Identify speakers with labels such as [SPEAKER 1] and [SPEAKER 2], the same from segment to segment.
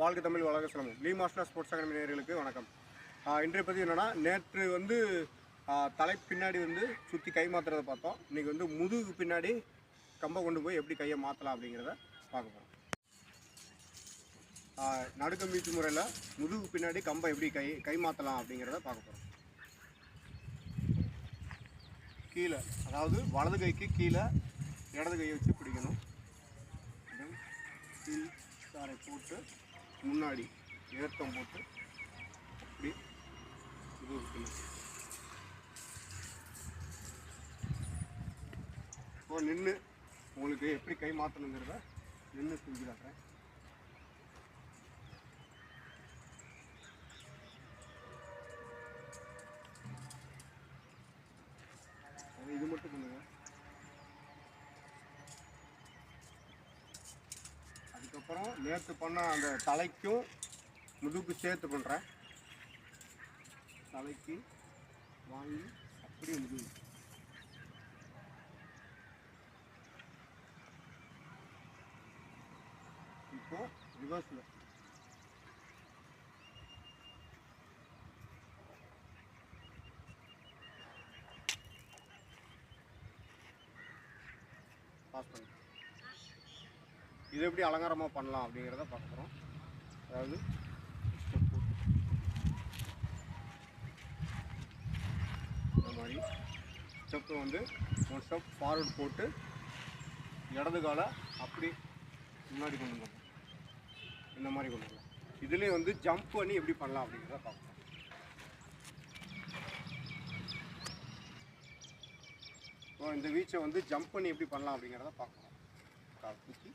[SPEAKER 1] வாழ்க தமிழ் வளர்க Silambam Lee master sports academy நேர்களுக்கு வணக்கம். இன்றைய பற்றி என்னென்னா நேற்று வந்து தலை பின்னாடி வந்து சுற்றி கை மாற்றுறதை பார்த்தோம். இன்றைக்கி வந்து முதுகு பின்னாடி கம்பை கொண்டு போய் எப்படி கையை மாற்றலாம் அப்படிங்கிறத பார்க்க போகிறோம் நடுக்கம் வீச்சு முறையில் முதுகு பின்னாடி கம்பை எப்படி கை கை மாற்றலாம் அப்படிங்கிறத பார்க்க போகிறோம் கீழே அதாவது வலது கைக்கு கீழே இடது கையை வச்சு பிடிக்கணும். கீழ் சாரை போட்டு முன்னாடி ஏற்றம் போட்டு அப்படி இது இருக்கணும் இப்போ நின்று உங்களுக்கு எப்படி கை மாற்றணுங்கிறத நின்று செஞ்சு காட்டுறேன் அது இது மட்டும் பண்ணுங்க அப்புறம் நேற்று பண்ண அந்த தலைக்கும் முதுகு சேர்த்து பண்ணுறேன் தலைக்கு வாங்கி அப்படியே முதுகு. இப்போ ரிவர்ஸில் பாஸ் பண்ணி இது எப்படி அலங்காரமாக பண்ணலாம் அப்படிங்கிறத பார்க்க போகிறோம் அதாவது இந்த மாதிரி ஸ்டெப்பு வந்து ஒரு ஸ்டெப் ஃபார்வர்ட் போட்டு இடது காலை அப்படி முன்னாடி கொண்டு வரணும் இந்த மாதிரி கொண்டு வரலாம் இதுலேயே வந்து ஜம்ப் பண்ணி எப்படி பண்ணலாம் அப்படிங்கிறத பார்க்கலாம் ஸோ இந்த வீச்சை வந்து ஜம்ப் பண்ணி எப்படி பண்ணலாம் அப்படிங்கிறத பார்க்கலாம் கால் தூக்கி.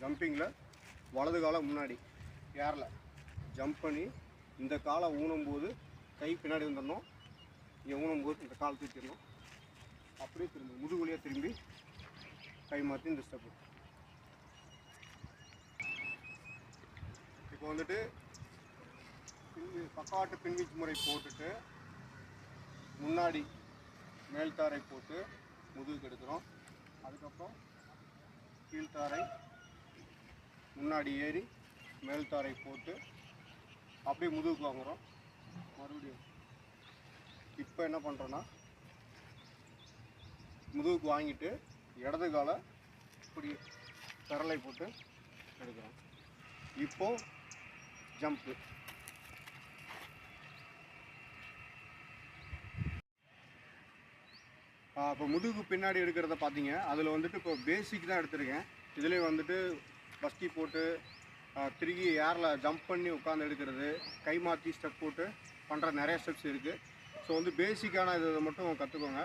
[SPEAKER 1] ஜம்பிங்கில் வலது காலம் முன்னாடி ஏரில். ஜம்ப் பண்ணி இந்த காலை ஊனும்போது கை பின்னாடி வந்துடணும். இங்கே ஊனும்போது இந்த காலை தூக்கிடணும். அப்படியே திரும்பி முதுகுலியாக திரும்பி கை மாற்றி இந்த ஸ்டெப்பு இப்போ வந்துட்டு பின்வி பக்காட்டு பின்வீச்சு முறை போட்டுட்டு முன்னாடி மேல்தாரை போட்டு முதுகுக்கு எடுக்கிறோம். அதுக்கப்புறம் கீழ்த்தாரை முன்னாடி ஏறி மேல்தாரை போட்டு அப்படியே முதுகுக்கு வாங்குறோம். மறுபடியும் இப்போ என்ன பண்ணுறோன்னா முதுகுக்கு வாங்கிட்டு இடது காலை இப்படி விரலை போட்டு எடுக்கிறோம். இப்போ ஜம்ப்பு இப்போ முதுகு பின்னாடி எடுக்கிறத பார்த்தீங்க அதில் வந்துட்டு இப்போ பேசிக் தான் எடுத்திருக்கேன். இதிலே வந்துட்டு பஸ்டி போட்டு திருகி ஏரில் ஜம்ப் பண்ணி உட்காந்து எடுக்கிறது கை மாற்றி ஸ்டெப் போட்டு பண்ணுற நிறைய ஸ்டெப்ஸ் இருக்குது ஸோ வந்து பேசிக்கான இதை மட்டும் கற்றுக்கோங்க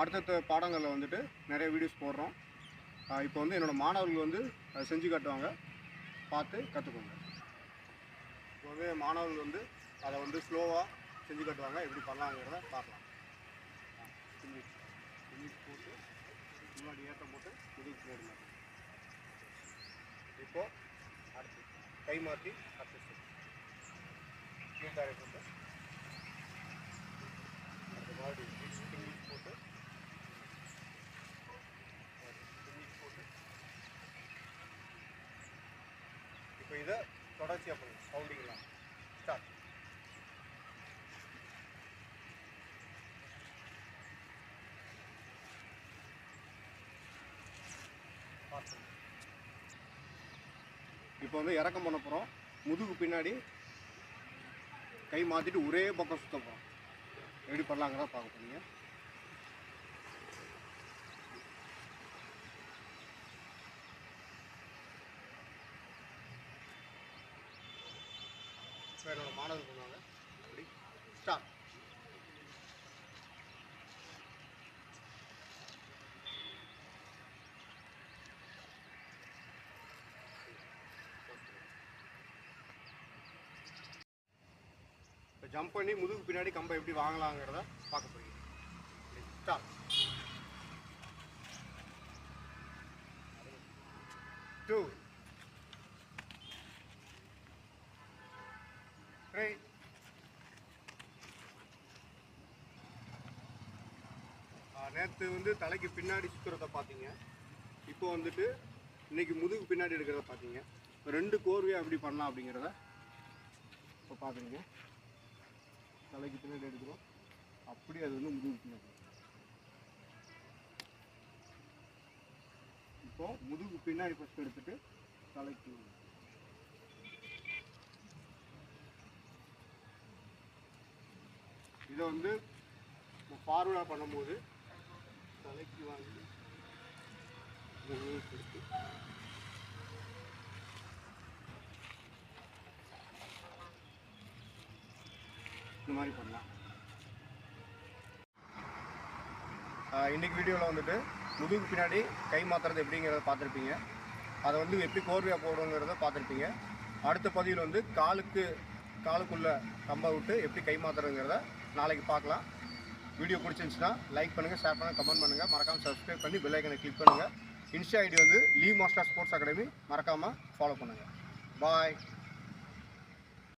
[SPEAKER 1] அடுத்தடுத்த பாடங்களில் வந்துட்டு நிறைய வீடியோஸ் போடுறோம். இப்போ வந்து என்னோடய மாணவர்கள் வந்து அதை செஞ்சு காட்டுவாங்க. பார்த்து கற்றுக்கோங்க இப்போ வந்து மாணவர்கள் வந்து அதை வந்து ஸ்லோவாக செஞ்சு காட்டுவாங்க. எப்படி பண்ணலாங்கிறத பார்க்கலாம். போட்டு முன்னாடி ஏற்றம் போட்டு முதுகு போடணும் இப்போ அடுத்து கை மாற்றி அடுத்து ஸ்டெப் போட்டு. அந்த மாதிரி பின்னி போட்டு. பின்னி போட்டு. இப்போ இதை தொடர்ச்சியாக பண்ணுங்க சவுண்டிங்லாம் ஸ்டார்ட் இப்போ வந்து இறக்கம் பண்ண போகிறோம் முதுகு பின்னாடி கை மாற்றிட்டு ஒரே பக்கம் சுத்த போகிறோம் எப்படி பண்ணலாங்கிறத பார்க்க போறீங்க. இப்போ என்னோட மாணவர் பண்ணுவாங்க அப்படி. ஸ்டார்ட். ஜம்ப் பண்ணி முதுகு பின்னாடி கம்பை எப்படி வாங்கலாங்கிறத பார்க்க போகிறீங்க டூ த்ரீ நேற்று வந்து தலைக்கு பின்னாடி சுற்றுறத பார்த்தீங்க. இப்போ வந்துட்டு இன்னைக்கு முதுகு பின்னாடி எடுக்கிறத பார்த்தீங்க. ரெண்டு கோர்வையாக எப்படி பண்ணலாம் அப்படிங்கிறத இப்போ பார்க்குறீங்க. தலைக்கு பின்னாடி எடுக்கிறோம். அப்படி அது வந்து முதுகு பின்னாடி. இப்போ முதுகு பின்னாடி ஃபஸ்ட் எடுத்துட்டு தலைக்கு இதை வந்து ஃபார்வர்டாக பண்ணும்போது தலைக்கு வாங்கி எடுத்து இந்த மாதிரி பண்ணலாம். இன்றைக்கி வீடியோவில் வந்துட்டு முதுகு பின்னாடி கை மாற்றுறது எப்படிங்கிறத பார்த்துருப்பீங்க. அதை வந்து எப்படி கோர்வையாக போடுங்கிறத பார்த்துருப்பீங்க. அடுத்த பதிவில் வந்து காலுக்கு காலுக்குள்ள கம்பை விட்டு எப்படி கை மாற்றுறதுங்கிறத நாளைக்கு பார்க்கலாம். வீடியோ பிடிச்சிருந்துச்சுன்னா லைக் பண்ணுங்கள் ஷேர் பண்ணுங்கள் கமெண்ட் பண்ணுங்கள் மறக்காமல் சப்ஸ்கிரைப் பண்ணி பெல் கிளிக் பண்ணுங்கள் இன்ஸ்டா ஐடி வந்து லீ மாஸ்டர் ஸ்போர்ட்ஸ் அகாடமி. மறக்காமல் ஃபாலோ பண்ணுங்கள் பாய்